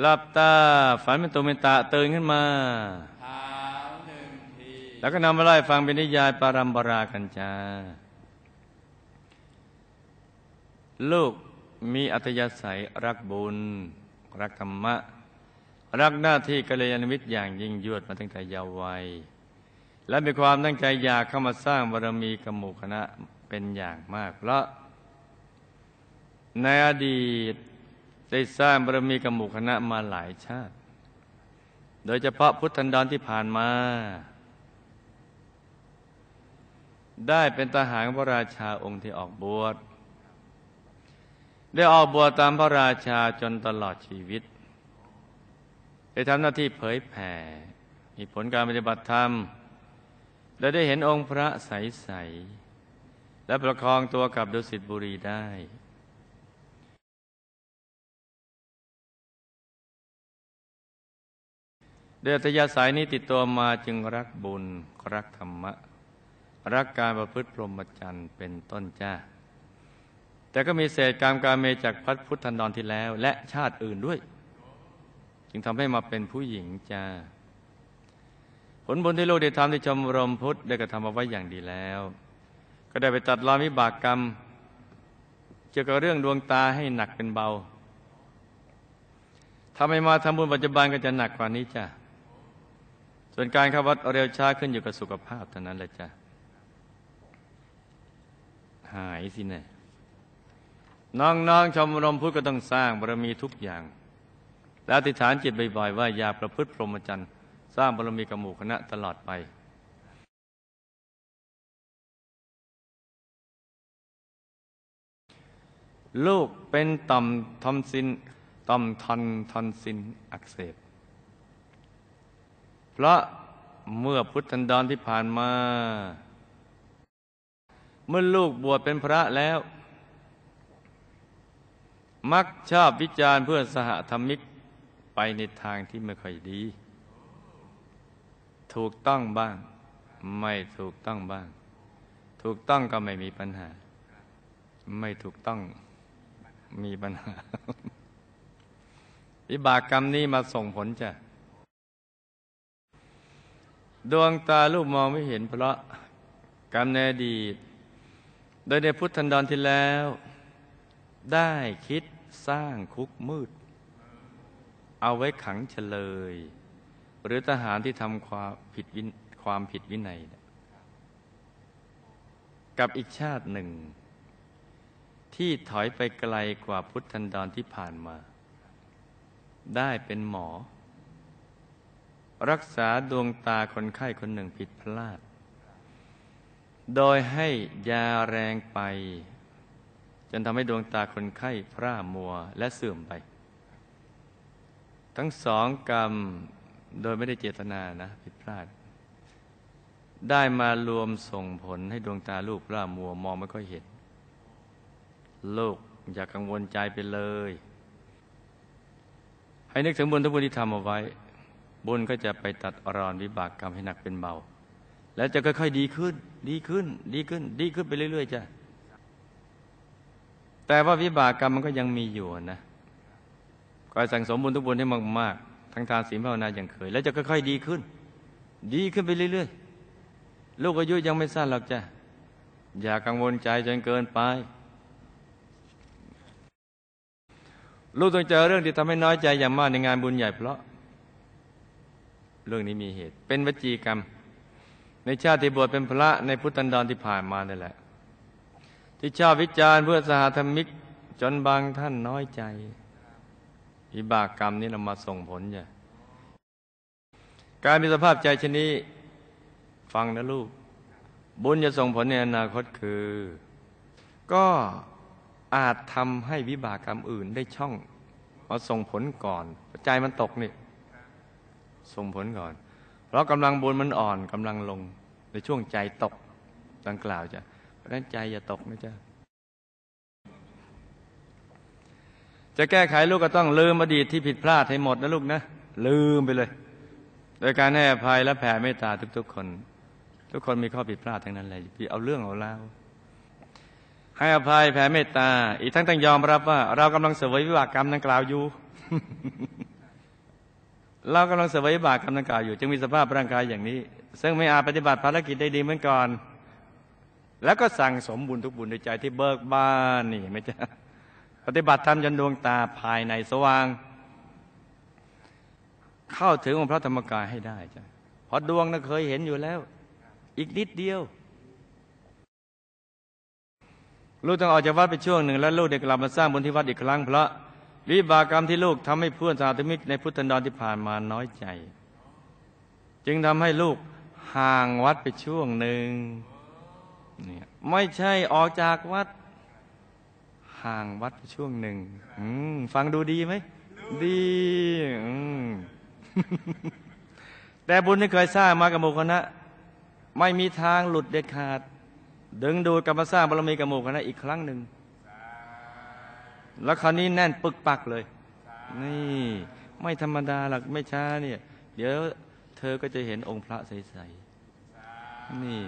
หลับตาฝันเป็นตัวเป็นตาตื่นขึ้นมาเท้าหนึ่งทีแล้วก็นำมาไล่ฟังเป็นนิยายปารัมปรากันจา ลูกมีอัตยาศัยรักบุญ รักธรรมะ รักหน้าที่กัลยาณมิตรอย่างยิ่งยวดมาตั้งแต่เยาว์วัย และมีความตั้งใจอยากเข้ามาสร้างบารมีกับหมู่คณะเป็นอย่างมาก เพราะในอดีต ได้สร้างบารมีกับหมู่คณะมาหลายชาติ โดยเฉพาะพุทธันดรที่ผ่านมา ได้เป็นทหารพระราชาองค์ที่ออกบวช ได้ออกบวชตามพระราชาจนตลอดชีวิต ได้ทำหน้าที่เผยแผ่ มีผลการปฏิบัติธรรม และได้เห็นองค์พระใส ๆ และประคองตัวกับดุสิตบุรีได้ เดือดยาสายนี้ติดตัวมาจึงรักบุญ รักธรรมะ รักการประพฤติพรหมจรรย์เป็นต้นจ้า แต่ก็มีเศษกรรมการเมจากพัดพุทธันดรที่แล้ว และชาติอื่นด้วย จึงทำให้มาเป็นผู้หญิงจ้า ผลบุญที่ลูกได้ทำที่ชมรมพุทธได้กระทำเอาไว้อย่างดีแล้ว ก็ได้ไปตัดรอนวิบากกรรม เกี่ยวกับเรื่องดวงตาให้หนักเป็นเบาถ้าไม่มาทำบุญปัจจุบันก็จะหนักกว่านี้จ้ะ ส่วนการเข้าวัดเร็วช้าขึ้นอยู่กับสุขภาพเท่านั้นแหละจ้ะหายสินะน้องๆชมรมพุทธก็ต้องสร้างบารมีทุกอย่าง แล้วอธิษฐานจิตบ่อยๆว่าอย่าประพฤติพรหมจรรย์สร้างบารมีกับหมู่คณะตลอดไปลูกเป็นต่อมทอมซินต่อมทอนทอนซินอักเสบ เพราะเมื่อพุทธันดรที่ผ่านมา เมื่อลูกบวชเป็นพระแล้ว มักชอบวิจารณ์เพื่อสหธรรมิกไปในทางที่ไม่ค่อยดี ถูกต้องบ้าง ไม่ถูกต้องบ้าง ถูกต้องก็ไม่มีปัญหา ไม่ถูกต้องมีปัญหาวิบากกรรมนี้มาส่งผลจ้ะ ดวงตาลูกมองไม่เห็นเพราะกรรมในอดีต โดยในพุทธันดรที่แล้ว ได้คิดสร้างคุกมืด เอาไว้ขังเฉลย หรือทหารที่ทำความผิดวินความผิดวินัย กับอีกชาติหนึ่ง ที่ถอยไปไกลกว่าพุทธันดรที่ผ่านมา ได้เป็นหมอ รักษาดวงตาคนไข้คนหนึ่งผิดพลาด โดยให้ยาแรงไป จนทำให้ดวงตาคนไข้พร่ามัวและเสื่อมไป ทั้งสองกรรมโดยไม่ได้เจตนานะผิดพลาด ได้มารวมส่งผลให้ดวงตาลูกพร่ามัวมองไม่ค่อยเห็น ลูกอย่ากังวลใจไปเลย ให้นึกถึงบุญทุกบุญที่ทำเอาไว้ บุญก็จะไปตัดอรอนวิบากกรรมให้หนักเป็นเบา แล้วจะค่อยๆดีขึ้น ดีขึ้น ดีขึ้น ดีขึ้นไปเรื่อยๆจ้ะแต่ว่าวิบากกรรมมันก็ยังมีอยู่นะคอยสั่งสมบุญทุกบุญให้มากๆทั้งทานศีลภาวนาอย่างเคย แล้วจะค่อยๆดีขึ้น ดีขึ้นไปเรื่อยๆลูกอายุยังไม่สั้นหรอกจ้ะอย่ากังวลใจจนเกินไป ลูกต้องเจอเรื่องที่ทำให้น้อยใจอย่างมากในงานบุญใหญ่เพราะ เรื่องนี้มีเหตุ เป็นวจีกรรม ในชาติบวชเป็นพระในพุทธันดรที่ผ่านมานั่แหละ ที่ชอบวิจารณ์เพื่อสหธรรมิกจนบางท่านน้อยใจอิบากกรรมนี้เรามาส่งผลจ้ะการมีสภาพใจชนี้ ฟังนะลูก บุญจะส่งผลในอนาคตคือ ก็อาจทำให้วิบากกรรมอื่นได้ช่อง มาส่งผลก่อน ใจมันตกนี่ ส่งผลก่อน เพราะกำลังบุญมันอ่อนกำลังลงในช่วงใจตกดังกล่าวจ้ะเพราะนั้นใจอย่าตกนะจ๊ะจะแก้ไขลูกก็ต้องลืมอดีตที่ผิดพลาดให้หมดนะลูกนะ ลืมไปเลย โดยการให้อภัยและแผ่เมตตาทุก ๆ คน ทุกคนมีข้อผิดพลาดทั้งนั้นเลยเอาเรื่องเอาแล้วให้อภัยแผ่เมตตา อีกทั้งต้องยอมรับว่า เรากำลังเสวยวิบากกรรมดังกล่าวอยู่ เรากำลังเสวยบาปกำลังกล่าวอยู่ จึงมีสภาพร่างกายอย่างนี้ ซึ่งไม่อาจปฏิบัติภารกิจได้ดีเหมือนก่อน แล้วก็สั่งสมบุญทุกบุญในใจที่เบิกบานนี่ไม่ใช่ปฏิบัติธรรมจนดวงตาภายในสว่าง เข้าถึงองค์พระธรรมกายให้ได้จ้ะเพราะดวงนั้นเคยเห็นอยู่แล้ว อีกนิดเดียว ลูกต้องออกจากวัดไปช่วงหนึ่ง แล้วลูกได้กลับมาสร้างบุญที่วัดอีกครั้งเพราะ วิบากกรรมที่ลูกทำให้เพื่อนสาธมิกในพุทธันดรที่ผ่านมาน้อยใจ จึงทำให้ลูกห่างวัดไปช่วงหนึ่งเนี่ยไม่ใช่ออกจากวัด ห่างวัดไปช่วงหนึ่งฟังดูดีไหม ดีมแต่บุญที่เคยสร้างมากับหมู่คณะ ไม่มีทางหลุดเด็ดขาด ดึงดูดกลับมาสร้างบารมีกับหมู่คณะอีกครั้งหนึ่ง แล้วคราวนี้แน่นปึกปักเลย นี่ ไม่ธรรมดาหรอกไม่ช้าเนี่ย เดี๋ยวเธอก็จะเห็นองค์พระใสๆนี่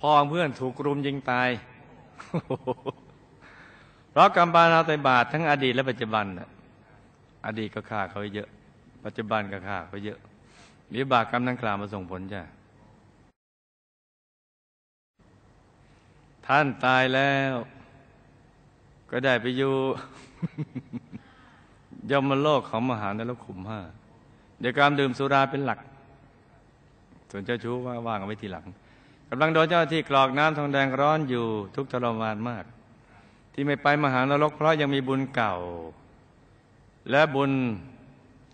พอเพื่อนถูกรุมยิงตายเพราะกรรมปานาตบาตทั้งอดีตและปัจจุบันน่ะอดีตก็ฆ่าเขาเยอะ ปัจจุบันก็ฆ่าเขาเยอะวิบากกรรมนั้นกล่าวมาส่งผลจ้ะท่านตายแล้ว ก็ได้ไปอยู่ยมโลกของมหานรกขุมห้าเดี๋ยวการดื่มสุราเป็นหลัก ส่วนเจ้าชู้ว่าว่างเอาไว้ทีหลังกำลังโดนเจ้าที่กรอกน้ำทองแดงร้อนอยู่ทุกข์ทรมานมาก ที่ไม่ไปมหานรกเพราะยังมีบุญเก่า และบุญ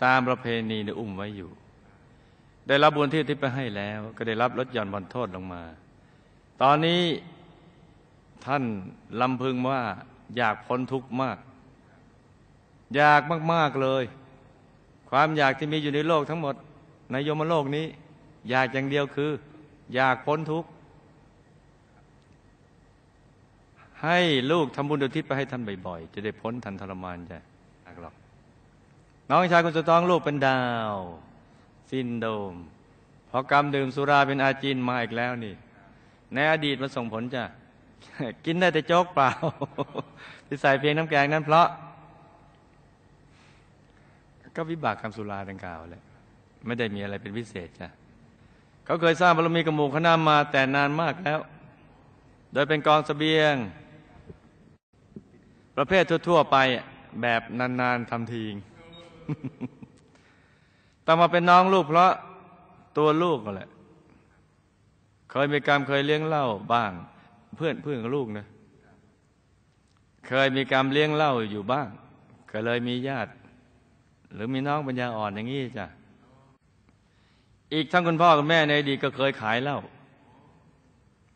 ตามประเพณีในอุ้มไว้อยู่ ได้รับบุญที่ทิศไปให้แล้ว ก็ได้รับลดหย่อนบรรโทษลงมา ตอนนี้ท่านลำพึงว่า อยากพ้นทุกข์มาก อยากมาก ๆ เลย ความอยากที่มีอยู่ในโลกทั้งหมด ในโยมโลกนี้ อยากอย่างเดียวคือ อยากพ้นทุกข์ให้ลูกทำบุญอุทิศไปให้ท่านบ่อยๆ จะได้พ้นทันทรมานจ้ะอยากหรอกน้องชายคนสุดท้องลูกเป็นดาวซินโดมพอกรรมดื่มสุราเป็นอาจีนมาอีกแล้วนี่ ในอดีตมันส่งผลจ้ะ กินได้แต่โจ๊กเปล่า ที่ใส่เพียงน้ำแกงนั้นเพราะ ก็วิบากกรรมสุราดังกล่าวแหละไม่ได้มีอะไรเป็นพิเศษจ้ะเขาเคยสร้างบารมีกับหมู่คณะมาแต่นานมากแล้ว โดยเป็นกองสเสบียง ประเภททั่ว ๆ ไปแบบนาน ๆทำทีงต่อมาเป็นน้องลูกเพราะตัวลูกก็แหละ เคยมีกรรมเคยเลี้ยงเหล้าบ้าง เพื่อนเพื่อนกับลูกนะ เคยมีกรรมเลี้ยงเหล้าอยู่บ้างก็เลยมีญาติ หรือมีน้องปัญญาอ่อนอย่างนี้จ้ะอีกทั้งคุณพ่อคุณแม่ในอดีตก็เคยขายเหล้า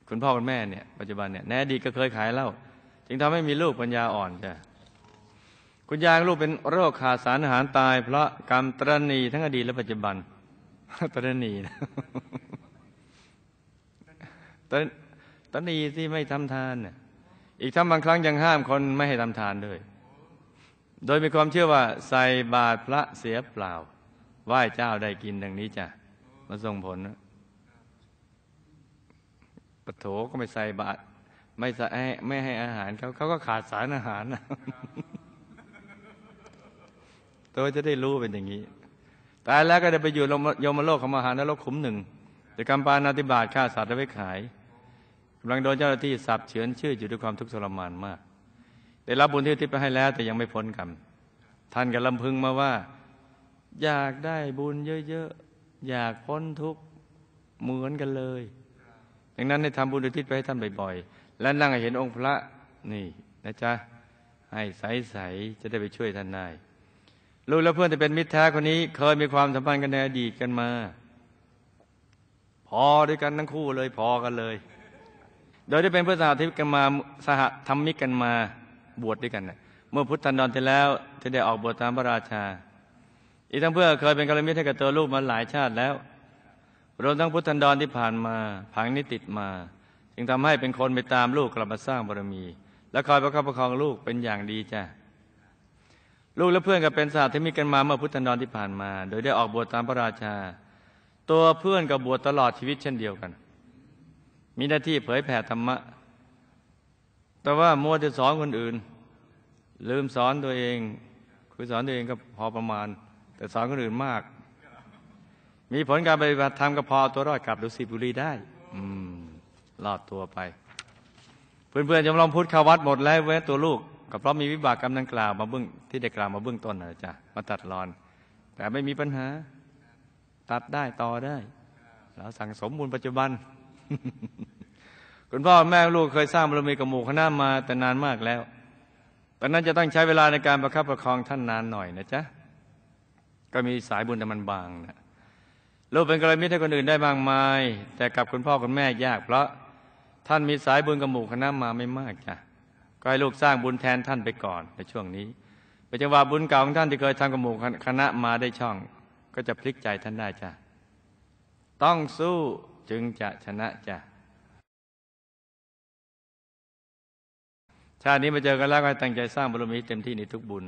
คุณพ่อคุณแม่เนี่ยปัจจุบันเนี่ยในอดีตก็เคยขายเหล้าจึงทำให้มีลูกปัญญาอ่อนจ้ะคุณยายลูกเป็นโรคขาดสารอาหารตาย เพราะกรรมตรณีทั้งอดีตและปัจจุบันตรณีนะตร ตรณีที่ไม่ทำทานน่ะอีกทั้งบางครั้งยังห้ามคนไม่ให้ทำทานด้วย โดยมีความเชื่อว่าใส่บาตรพระเสียเปล่าไหว้เจ้าได้กินดังนี้จ้ะมาส่งผลนะปะโถก็ไม่ใส่บาตรไม่ใส่ไม่ให้อาหารเขาเขาก็ขาดสารอาหารนะตัวจะได้รู้เป็นอย่างนี้ตายแล้วก็ได้ไปอยู่ยมโลกของมหานรกขุมหนึ่งแต่กรรมปานาติบาตฆ่าสัตว์เอาไว้ขายำลังโดนเจ้าหน้าที่สับเฉือนชื่ออยู่ด้วยความทุกข์ทรมานมาก ได้รับบุญที่ทิศไปให้แล้วแต่ยังไม่พ้นกรรมท่านก็ลำพึงมาว่า อยากได้บุญเยอะๆ อยากพ้นทุกข์เหมือนกันเลยดังนั้นให้ทำบุญอุทิศไปให้ท่านบ่อยๆ และนั่งหเห็นองค์พระนี่นะจ๊ะให้ใสๆจะได้ไปช่วยท่านได้ลูกและเพื่อนที่เป็นมิตรแท้คนนี้เคยมีความสัมพันธ์กันในอดีตกันมา พอด้วยกันทั้งคู่เลยพอกันเลย โดยได้เป็นเพื่อนสหธรรมิกกันมาสหธรรมิกกันมาบวชดด้วยกันนะเมื่อพุทธันดรที่แล้วที่ได้ออกบวชตามพระราชา อีกทั้งเพื่อเคยเป็นกัลยาณมิตรให้กับตัวลูกมาหลายชาติแล้ว รวมทั้งพุทธันดรที่ผ่านมาผังนี้ติดมา จึงทำให้เป็นคนไปตามลูกกลับมาสร้างบารมี และคอยประคับประคองลูกเป็นอย่างดีจ้ะลูกและเพื่อนก็เป็นสาที่มีกันมาเมื่อพุทธันดรที่ผ่านมา โดยได้ออกบวชตามพระราชา ตัวเพื่อนกับบวชตลอดชีวิตเช่นเดียวกัน มีหน้าที่เผยแผ่ธรรมะ แต่ว่ามัวจะสอนคนอื่น ลืมสอนตัวเอง คือสอนตัวเองก็พอประมาณ แต่สอนคนอื่นมาก มีผลการปฏิบัติธรรมก็พอตัวรอดกลับดุสิตบุรีได้ อืมรอดตัวไป เพื่อนๆจำลองพุทธขาวัดหมดแล้วเว้นตัวลูกก็เพราะมีวิบากกรรมดังกล่าวมาเบื้องที่ได้กล่าวมาเบื้องต้นนะจ๊ะมาตัดรอน แต่ไม่มีปัญหา ตัดได้ต่อได้เราสั่งสมบุญปัจจุบัน คุณพ่อแม่ลูกเคยสร้างบารมีกับหมู่คณะมาแต่นานมากแล้วตอนนั้นจะต้องใช้เวลาในการประคับประคองท่านนานหน่อยนะจ๊ะก็มีสายบุญแต่มันบางนะลูกเป็นกระมิตรให้คนอื่นได้มากมาย แต่กับคุณพ่อคุณแม่ยาก เพราะท่านมีสายบุญกับหมู่คณะมาไม่มากจ้ะก็ให้ลูกสร้างบุญแทนท่านไปก่อนในช่วงนี้เป็นจังหวะบุญเก่าของท่านที่เคยทำกับหมู่คณะมาได้ช่อง ก็จะพลิกใจท่านได้จ้ะต้องสู้จึงจะชนะจ้ะ ชาตินี้มาเจอกันแล้วก็ตั้งใจสร้างบารมีเต็มที่ในทุกบุญ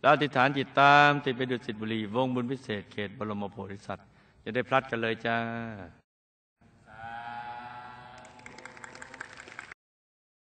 แล้วอธิษฐานจิตตามติดไปดุสิตบุรี วงบุญพิเศษเขตบรมโพธิสัตว์จะได้พลัดกันเลยจ้า